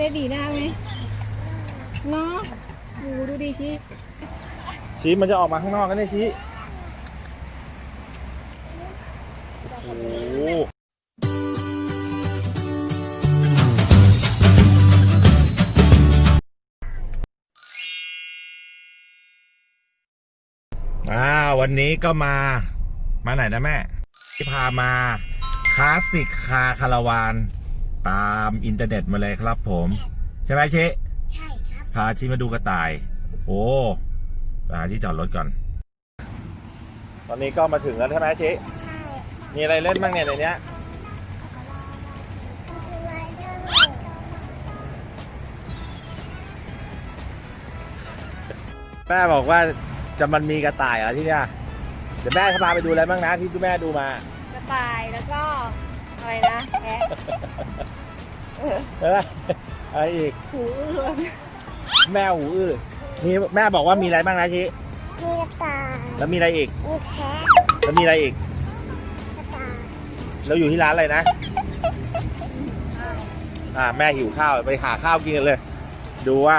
เบบีน่าไหมเนาะโอ้ดูดิชิชี้มันจะออกมาข้างนอกกันเนี่ยชี้โอ้โหอ่าวันนี้ก็มามาไหนนะแม่ที่พามาคลาสสิกคาคาราวาน ตามอินเทอร์เน็ตมาเลยครับผม ใช่ไหมชิใช่ครับ พาชิมาดูกระต่าย โอ้ไปหาที่จอดรถก่อน ตอนนี้ก็มาถึงแล้วใช่ไหมชิใช่มีอะไรเล่นบ้างเนี่ยในเนี้ยก็คือไวเดอร์แม่บอกว่าจะมันมีกระต่ายเหรอที่เนี้ยเดี๋ยวแม่จะพาไปดูอะไรบ้างนะที่คุณแม่ดูมา กระต่ายแล้วก็ อะไรนะแพะเอออะไรอีก หูอื้อแม่หูอื้อมีแม่บอกว่ามีอะไรบ้างนะชิมีกระต่ายแล้วมีอะไรอีก มีแพะแล้วมีอะไรอีก กระต่ายเราอยู่ที่ร้านอะไรนะ อ่าแม่หิวข้าวไปหาข้าวกินกันเลย ดูว่า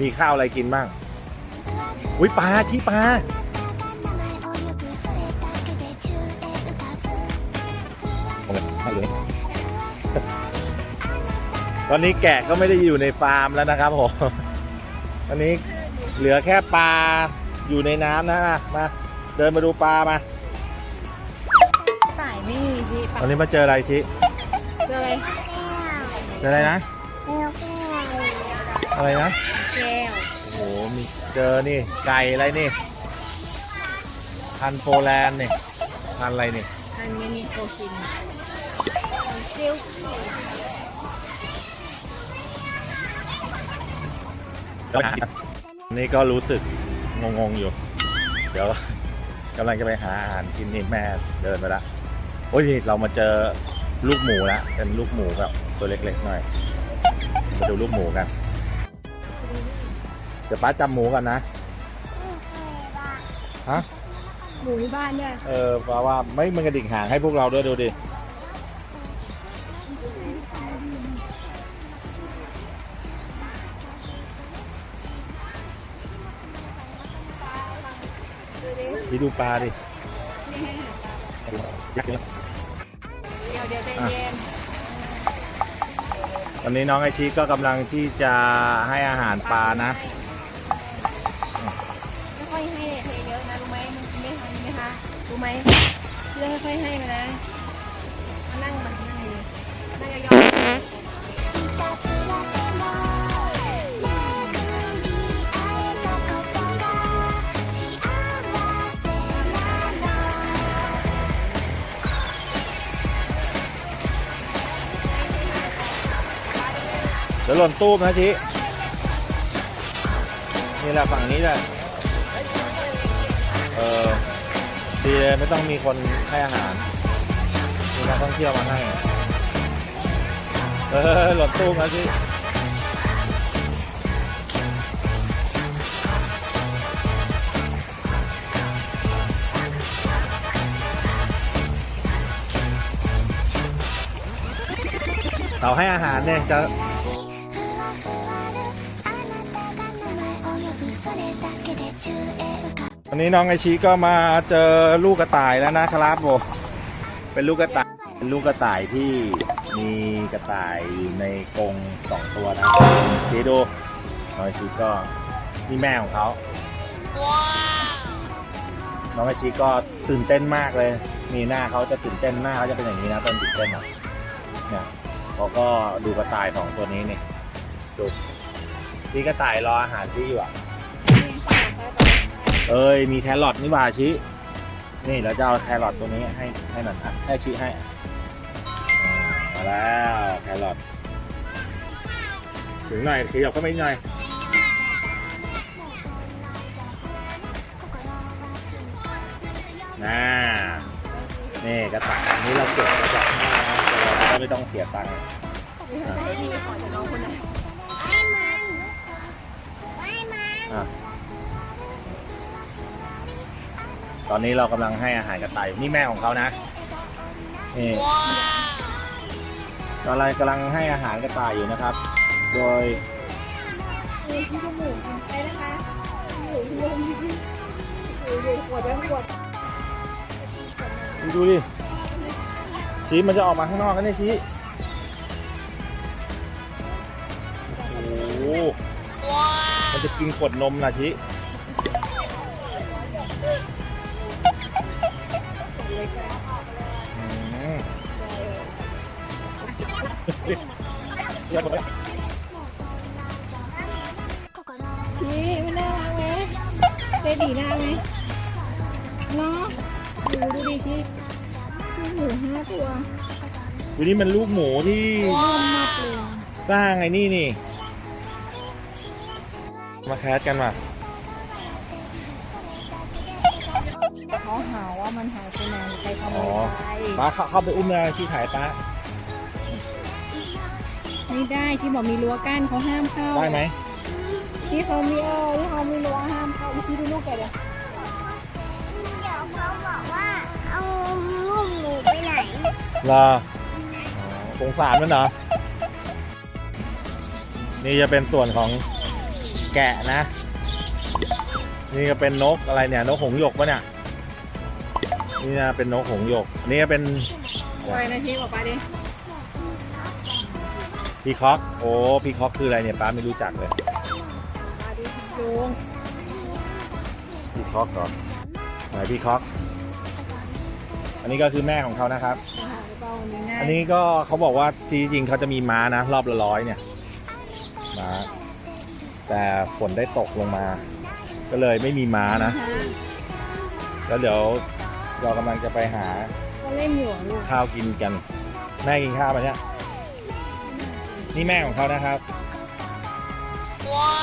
มีข้าวอะไรกินบ้าง อุ้ยปลาที่ปลา เคให้เลยตอนนี้แกะก็ไม่ได้อยู่ในฟาร์มแล้วนะครับผมตอนนี้เหลือแค่ปลาอยู่ในน้ำนะมา เดินมาดูปลามากระต่ายไม่มีชิตอนนี้มาเจออะไรชิเจออะไรเจออะไรนะแก้วแก้วอะไรนะแก้วโอ้โหมีเจอนี่ไก่อะไรนี่พันธุ์โปแลนด์นี่พันธุ์อะไรนี่อันนี้มีโคชิน ซิลนี่ก็รู้สึกงงๆอยู่ เดี๋ยวกำลังจะไปหาอาหารกินนี่แม่เดินไปละโอ้ยนี่เรามาเจอลูกหมูแล้วเป็นลูกหมูแบบตัวเล็กๆหน่อยมาดูลูกหมูกันเดี๋ยวป้าจำหมูกันนะฮะหมูที่บ้านด้วยเออเพราะว่าไม่มันกระดิ่งห่างให้พวกเราด้วยดูดิ พี่ดูปลาดิเดี๋ยวเดี๋ยวใจเย็นตอนนี้น้องไอชีก็กำลังที่จะให้อาหารปลานะ ไม่ค่อยให้เทเยอะนะรู้ไหมมันกินไม่ทันไหมคะรู้ไหมเลือกค่อยๆให้มันนะ ดี๋ยวหล่นตู้มนะชีนี่แหละฝั่งนี้แหละเออดีเลยไม่ต้องมีคนให้อาหารมีนักท่องเที่ยวมาให้เออหล่นตู้มนะชีเราให้อาหารเนี่ยจะ วันนี้น้องไอชีก็มาเจอลูกกระต่ายแล้วนะครับโบเป็นลูกกระต่ายเป็นลูกกระต่ายที่มีกระต่ายอยู่ในกรงสองตัวนะชีดูน้องไอชีก็นี่แม่ของเขาน้องไอชีก็ตื่นเต้นมากเลย มีหน้าเขาจะตื่นเต้นหน้าเขาจะเป็นอย่างนี้นะตอนตื่นเต้นนะเนี่ยเขาก็ดูกระต่ายสองตัวนี้นี่ดูนี่กระต่ายรออาหารที่อยู่อะ เอ้ยมีแครอทนี่หว่าชินี่เราจะเอาแครอทตัวนี้ให้ให้หน่อยนะให้ชิให้อ่ามาแล้วแครอทถึงหน่อยขยับเข้ามาอีกหน่อยน่านี่กระต่ายอันนี้เราเก็บกระต่ายให้นะเราก็ไม่ต้องเสียตังค์ไม่มีขอจะ ตอนนี้เรากำลังให้อาหารกระต่ายอยู่นี่แม่ของเขานะนี่ตอนไรกำลังให้อาหารกระต่ายอยู่นะครับ โดยมีที่จมูกไปนะคะจมูกลมโอ้ยปวดแล้วปวดดูดิชี้มันจะออกมาข้างนอกกันเนี่ยชี้โอ้โหมันจะกินขวดนมนะชี้ ชี้มันน่ารักไหมเบบีน่ารักไหมเนาะดูดูดิชี้หมูห้าตัววันนี้มันลูกหมูที่ร่วมมากเลยสร้างไอ้นี่นี่ มาแคสกันมาเขาหาว่ามันหายไปไหนใครขโมอ๋อยไปป้าเข้าเข้าไปอุ้มเลยชี้ถ่ายป้า ไม่ได้ชี้บอกมีรั้วกั้นเขาห้ามเข้าได้ไหมชี้เขามีเออที่เขามีรั้วห้ามเข้าชี้ดูลูกแกเลยเดี๋ยวเขาบอกว่าเอาลูกหนูไปไหนรออ๋อสงสารมันเหรอ นี่จะเป็นส่วนของแกะนะ นี่ก็เป็นนกอะไรเนี่ย นกหงส์หยกปะเนี่ย นี่นะเป็นนกหงส์หยก นี่ก็เป็น ปล่อยนะชี้บอกไปดิ พีคอกโอ้พีคอกคืออะไรเนี่ยป้าไม่รู้จักเลยมาดิจูงพีคอกก่อนไหนพีคอกอันนี้ก็คือแม่ของเขานะครับหาเปล่าวันนี้ง่ายอันนี้ก็เขาบอกว่าจริงๆเขาจะมีม้านะรอบละร้อยเนี่ยม้าแต่ฝนได้ตกลงมา ก็เลยไม่มีม้านะ แล้วเดี๋ยวเรากำลังจะไปหาก็เล่นอยู่อะลูกข้าวกินกัน แม่กินข้าวมาเนี่ย นี่แม่ของเขานะครับ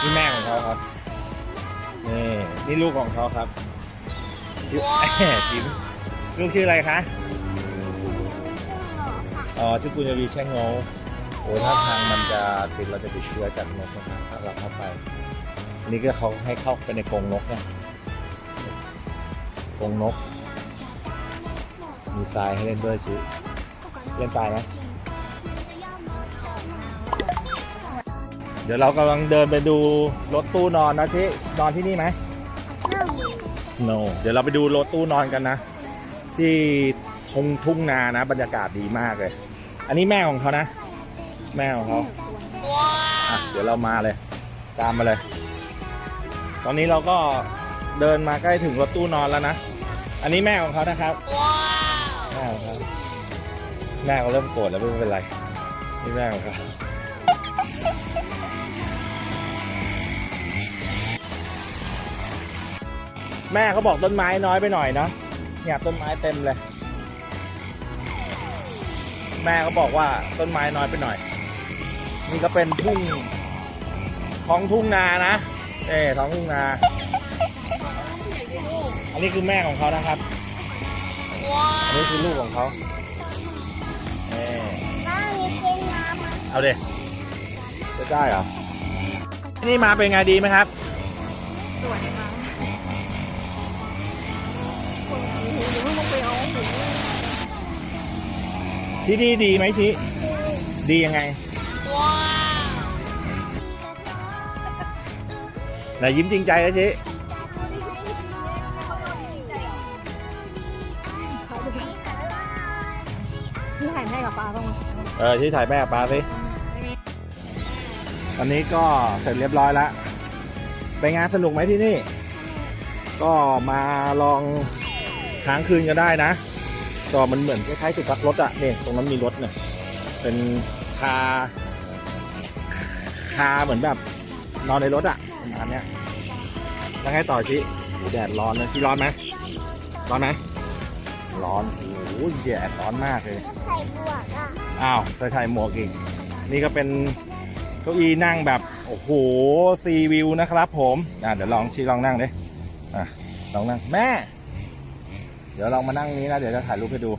นี่แม่ของเขาครับ นี่นี่ลูกของเขาครับยิ้มลูกชื่ออะไรคะ อ๋อชื่อกุญยวีแช่งโง่โอ้ถ้าทางมันจะติดเราจะติดเชื้อจากนกนะครับถ้าเราเข้าไปอันนี้ก็เขาให้เข้าไปในกรงนกเนี่ยกรงนก มีทรายให้เล่นด้วยชิเล่นทรายไห ดี๋ยวเรากำลังเดินไปดูรถตู้นอนนะชินอนที่นี่ไหม no เดี๋ยวเราไปดูรถตู้นอนกันนะ ที่ทุ่งทุ่งนานะ บรรยากาศดีมากเลย อันนี้แม่ของเขานะ แม่ของเขาอะเดี๋ยวเรามาเลย ตามมาเลย ตอนนี้เราก็เดินมาใกล้ถึงรถตู้นอนแล้วนะ อันนี้แม่ของเขานะครับแม่ของเขาแม่เขาเริ่มโกรธแล้วไม่เป็นไรนี่แม่ของเขา แม่เขาบอกต้นไม้น้อยไปหน่อยเนาะเนี่ยต้นไม้เต็มเลย แม่เขาบอกว่าต้นไม้น้อยไปหน่อย นี่ก็เป็นทุ่งท้องทุ่งนานะเอ้ท้องทุ่งนา อันนี้คือแม่ของเขานะครับอันนี้คือลูกของเขาเอ่น้ามีเป็นน้ำอะเอาเด็จะได้เหรอนี่มาเป็นไงดีไหมครับ สวยมาก ที่ดีดีไหมชิดียังไงไหนยิ้มจริงใจแล้วชิพี่ถ่ายให้กับปลาต้องเออที่ถ่ายแม่กับปลาสิตอนนี้ก็เสร็จเรียบร้อยแล้วไปงานสนุกไหมที่นี่ ก็มาลองค้างคืนกันได้นะ ก็มันเหมือนคล้ายๆจุดพักรถอะนี่ตรงนั้นมีรถเนี่ยเป็นคาคาเหมือนแบบ นอนในรถอะประมาณเนี้ยแล้วให้ต่อชิโอ้โหแดดร้อนเลยที่ร้อนไหมร้อนไหมร้อนโอ้โหแดดร้อนมากเลยใส่บวกอะอ้าวใส่ใส่หมวกอีกนี่ก็เป็นเก้าอี้นั่งแบบโอ้โหซีวิวนะครับ ผมอะเดี๋ยวลองชี้ลองนั่งดิอะลองนั่งแม่ เดี๋ยวลองมานั่งนี้นะ เดี๋ยวจะถ่ายรูปให้ดู